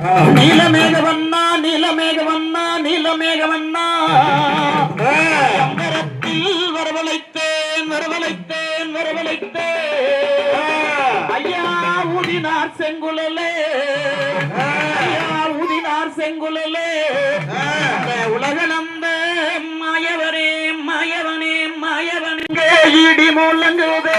நீலமேகவண்ணா நீலமேகவண்ணா நீலமேகவண்ணா. அம்பரத்தில் வரவழைத்தேன் வரவழைத்தேன் வரவழைத்தேன். ஐயா ஊதினார் செங்குழலே. ஐயா ஊதினார் செங்குழலே. அந்த உலகளந்த மாயவனே மாயவனே மாயவனே. இடி முழங்குதே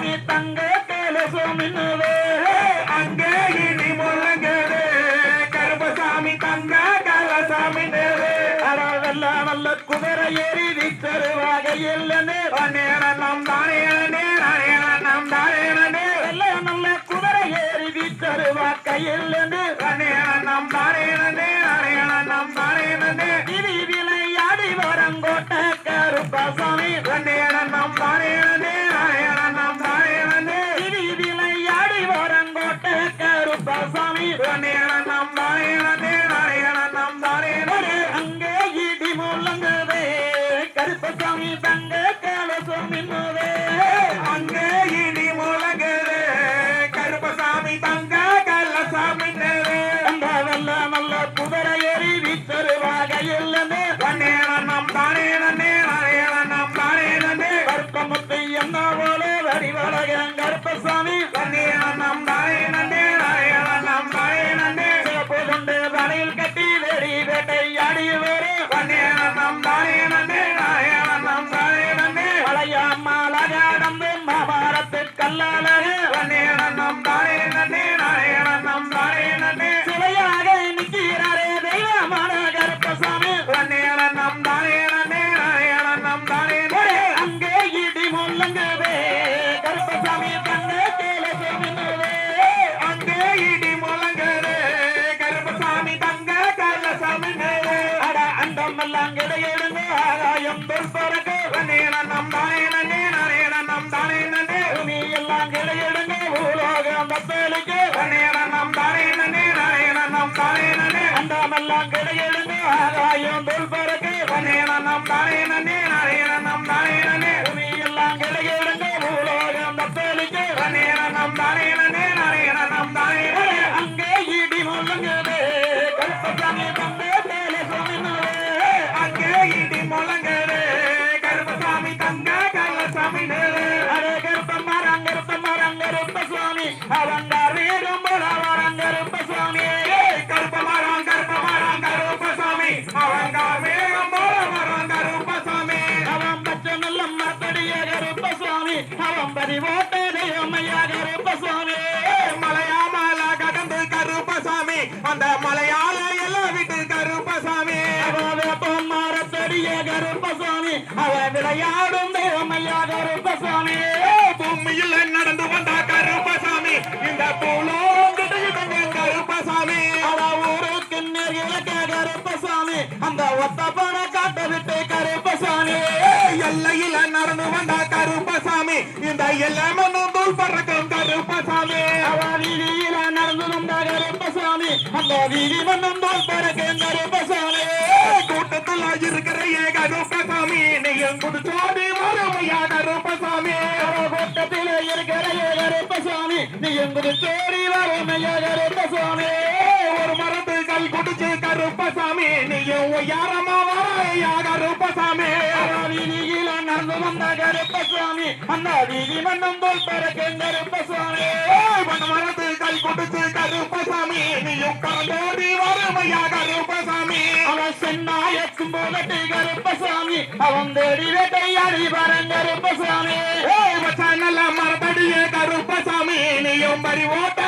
கருப்பசாமி தங்க கேலசோமின்னுதே அங்கே இனி முழங்குதே கருப்பசாமி தங்க கலசாமி நேரே வெள்ள நல்ல குதிரை ஏறி தருவாக இல்லனே நேரம் தானே நேரம் தானே வெள்ள நல்ல குதிரை ஏறி தருவாக்க இல்லனே நேரம் தானே நேரம் தானே இது அண்டம் எல்லாம் ஆகாயம் தொல்பறக்கு நேரம் தானே நன்னே நேரம் தானே நன்னே. பூமி எல்லாம் கிடையிடுங்க. பூலோகம் தப்பேலுக்கு நேரம் தானே நன்னே நேரம் தானே நன்னே. அண்டம் எல்லாம் கிடையிடுங்க. ஆகாயம் தொல்பறக்கு நேரம் தானே அந்த ஒத்த பண காட்ட விட்டு கருப்பசாமி. எல்லையில நடந்து வந்த கருப்பசாமி. இந்த எல்லை மண்ணும் தூள் பறக்கும் கருப்பசாமி. வீதியில நடந்து வந்த கருப்பசாமி. அந்த வீதி மண்ணும் தூள் பறக்கும் கருப்பசாமி. கூட்டத்துல இருக்கிற ஏ கருப்பசாமி. நீயும் குடிச்சோடி மறுமையா கருப்பசாமி. அவ கூட்டத்தில் இருக்கிற ஏ கருப்பசாமி. நீயும் குடிச்சோடி மறுமையா கருப்பசாமி. ஒரு மரத்து கல் குடிச்சு கருப்பசாமி. நீயும் வரையா கருப்பசாமி வீதியில நடந்து வந்த கருப்பசாமி அந்த வீதி மண்ணும் போல் பிறக்கும் கருப்பசாமி மண் மரத்து கல் குடிச்சு கருப்பசாமி நீயும் கலந்தோடி வறுமையா கருப்பசாமி அவன் சென்னாயக்கும் போகட்டு கருப்பசாமி அவன் தேடி வேட்டையாடி வரன் கருப்பசாமி நல்ல மரத்தடிய கருப்பசாமி நீயும் பறி ஓட்ட